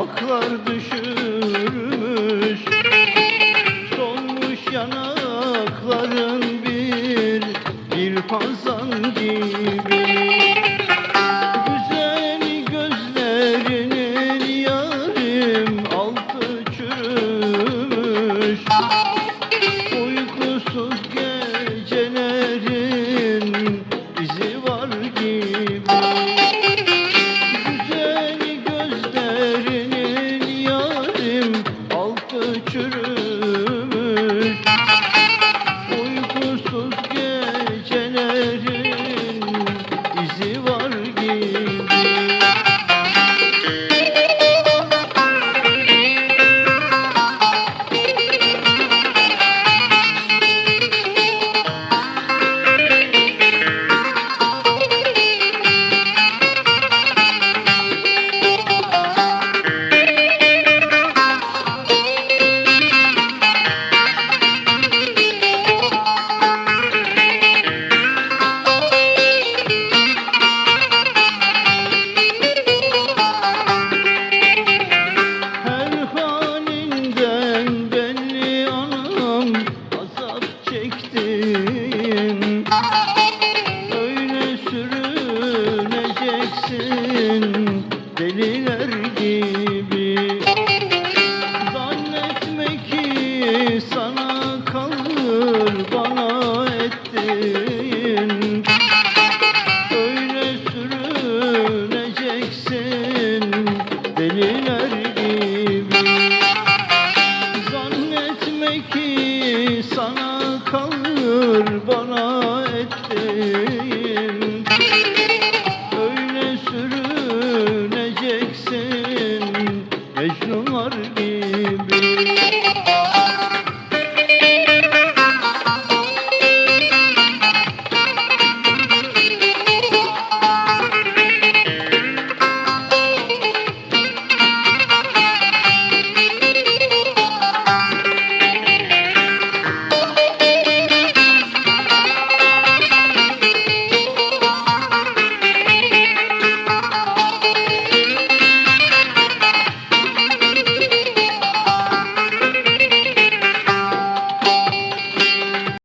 aklar düşürmüş Solmuş yanakların Thank you. Öyle sürüneceksin deliler gibi. Sana kalır bana ettiğin. Öyle sürüneceksin Mecnunlar gibi.